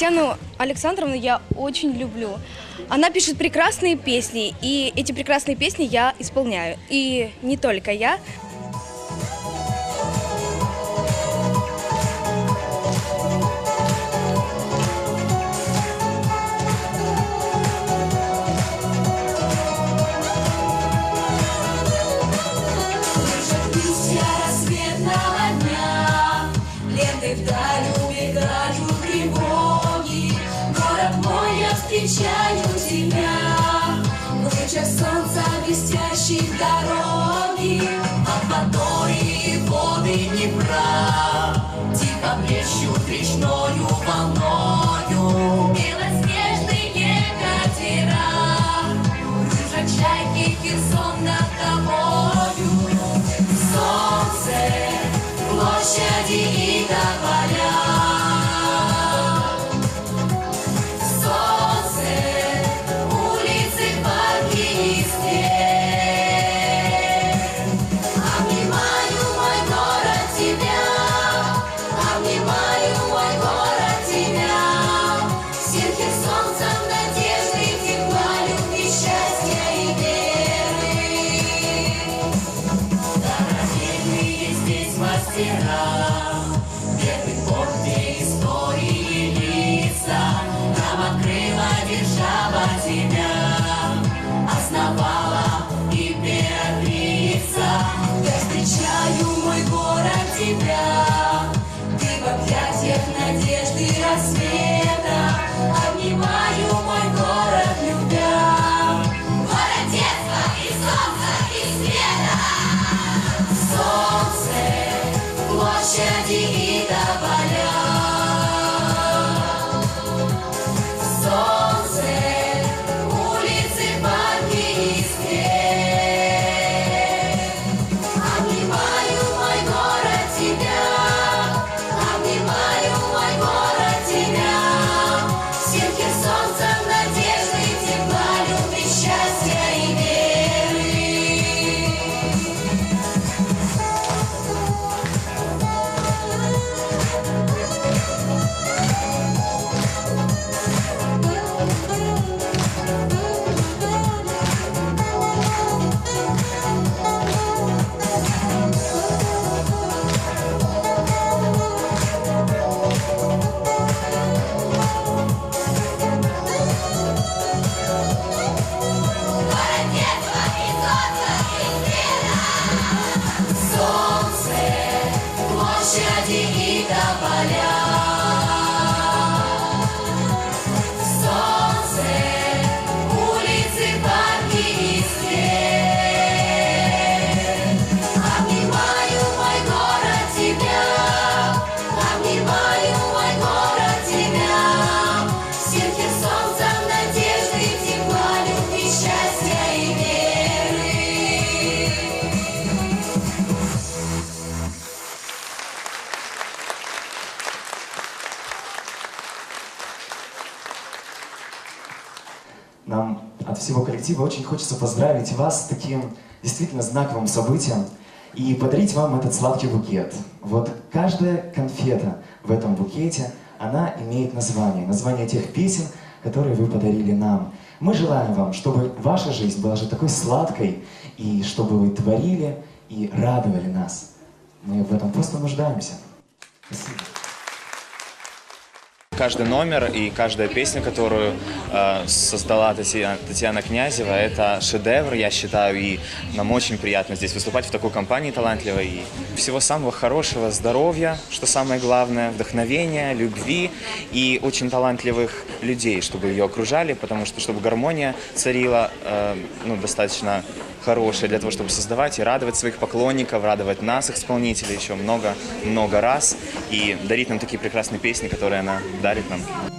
Татьяну Александровну я очень люблю. Она пишет прекрасные песни, и эти прекрасные песни я исполняю. И не только я. Чайки Херсон над down. Нам от всего коллектива очень хочется поздравить вас с таким действительно знаковым событием и подарить вам этот сладкий букет. Вот каждая конфета в этом букете, она имеет название, название тех песен, которые вы подарили нам. Мы желаем вам, чтобы ваша жизнь была же такой сладкой, и чтобы вы творили и радовали нас. Мы в этом просто нуждаемся. Спасибо. Каждый номер и каждая песня, которую э, создала Татьяна, Татьяна Князева, это шедевр, я считаю, и нам очень приятно здесь выступать в такой компании талантливой. И всего самого хорошего, здоровья, что самое главное, вдохновения, любви и очень талантливых людей, чтобы ее окружали, потому что чтобы гармония царила э, ну, достаточно хорошая для того, чтобы создавать и радовать своих поклонников, радовать нас, исполнителей, еще много-много раз и дарить нам такие прекрасные песни, которые она дарит нам.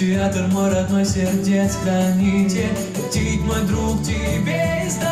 Театр мой родной сердец хранитель Летит мой друг тебе издалека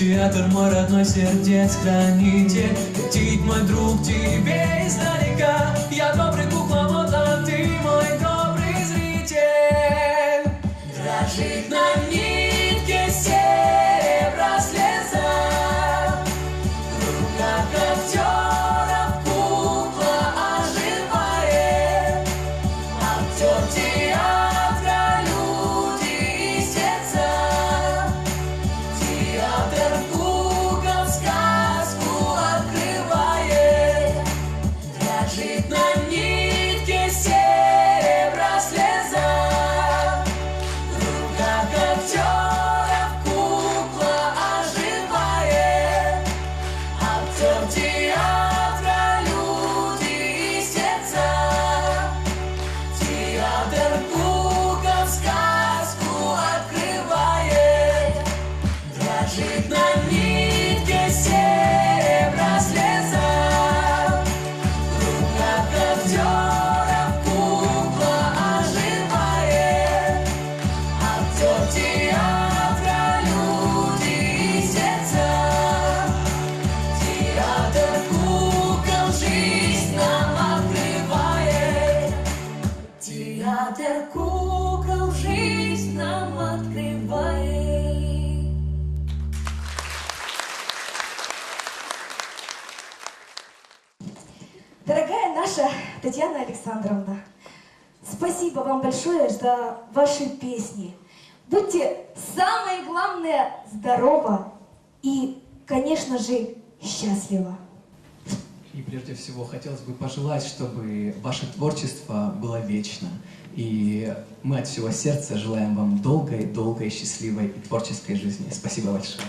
Театр мой родной сердец хранитель. Летит мой друг тебе издалека вам большое за ваши песни. Будьте самое главное здорово и, конечно же, счастливо. И прежде всего хотелось бы пожелать, чтобы ваше творчество было вечно. И мы от всего сердца желаем вам долгой-долгой, счастливой и творческой жизни. Спасибо большое.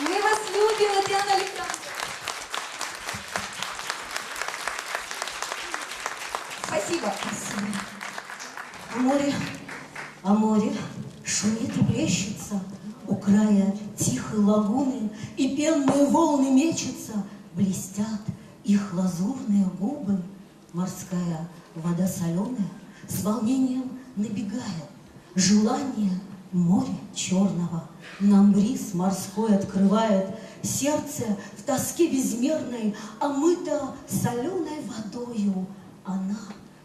Мы вас любим, Татьяна Александровна. Спасибо. А море, а море шумит и плещется У края тихой лагуны, И пенные волны мечутся, Блестят их лазурные губы. Морская вода соленая С волнением набегает, Желание моря черного Нам бриз морской открывает, Сердце в тоске безмерной Омыто соленой водою, Она,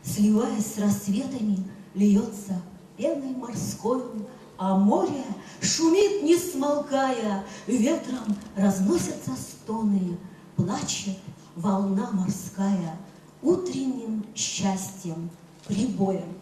сливаясь с рассветами, Льется пеной морскою, А море шумит, не смолкая, Ветром разносятся стоны, Плачет волна морская Утренним счастьем, прибоем.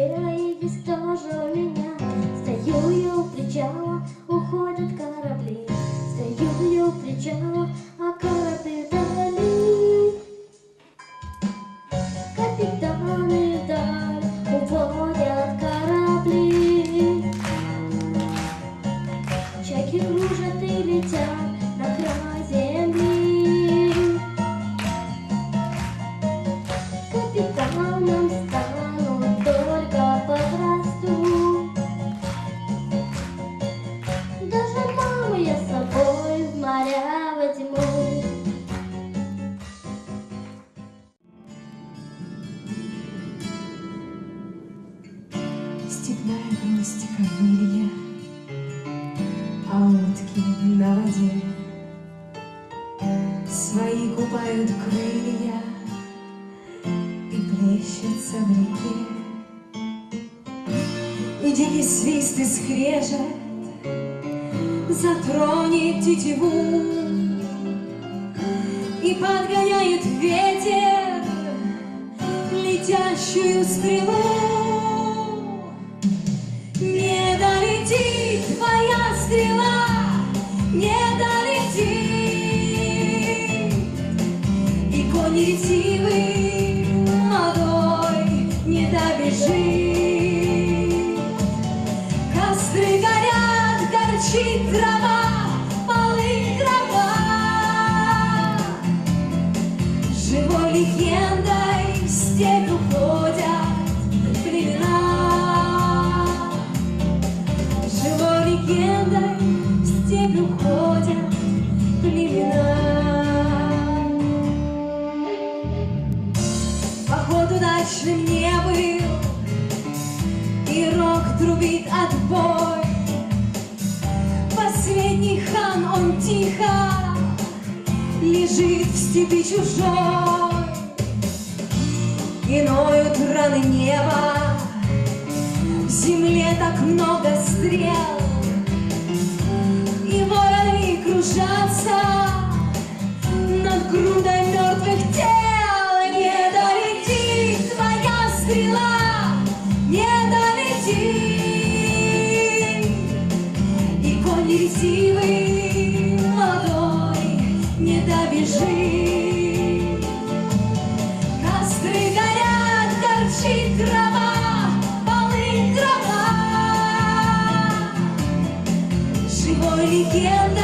потеряла и без тоже меня. Стою я у причала, уходят корабли. Стою я у причала, а корабли дали Капитаны вдаль уводят. Подгоняет ветер летящую стрелу. Трубит отбой. Последний хан, он тихо лежит в степи чужой. Иной раны неба, в земле так много стрел, И вороны кружатся над грудой мертвых тел. Ретивый молодой не добежит. Костры горят, горчит трава, полы дрова. Живой легендой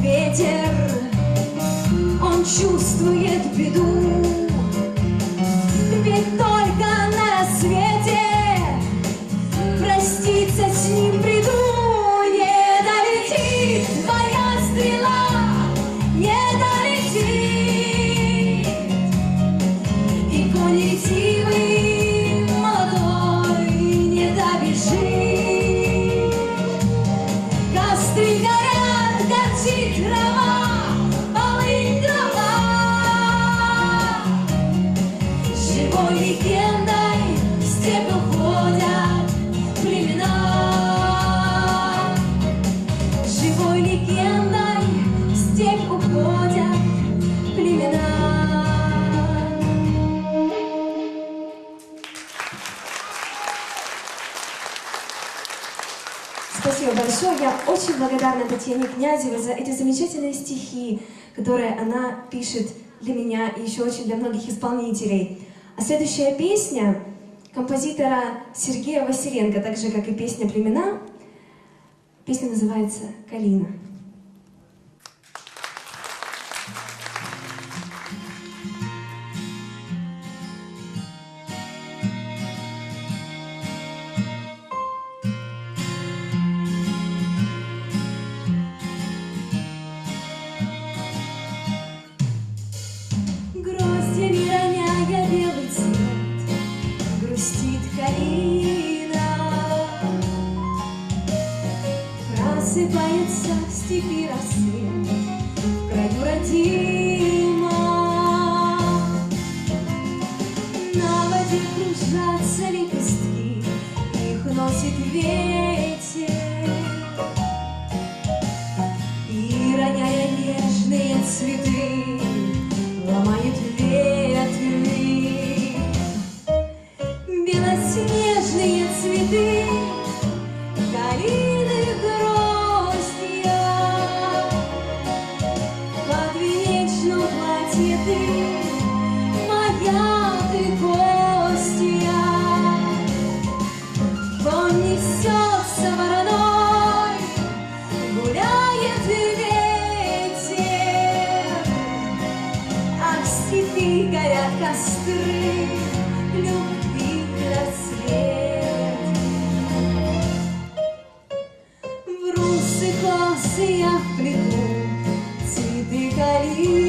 ветер, он чувствует беду. Ведь Спасибо большое. Я очень благодарна Татьяне Князевой за эти замечательные стихи, которые она пишет для меня и еще очень для многих исполнителей. А следующая песня композитора Сергея Василенко, так же, как и песня «Племена». Песня называется «Калина». в плену, цветы калины.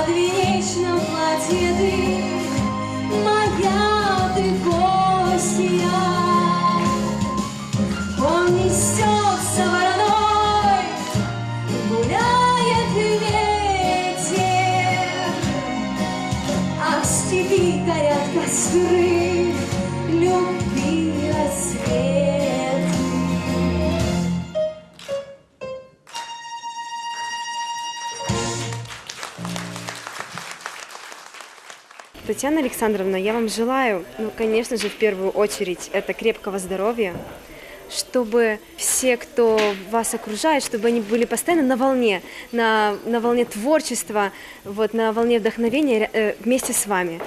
подвенечном платье ты. Татьяна Александровна, я вам желаю, ну, конечно же, в первую очередь, это крепкого здоровья, чтобы все, кто вас окружает, чтобы они были постоянно на волне, на, на волне творчества, вот, на волне вдохновения э, вместе с вами.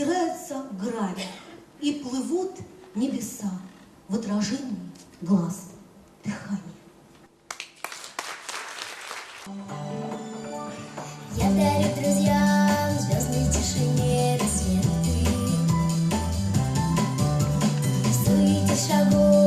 стирается грани и плывут небеса в отражении глаз дыхания. Я дарю друзьям звездной тишине рассветы В суете шагов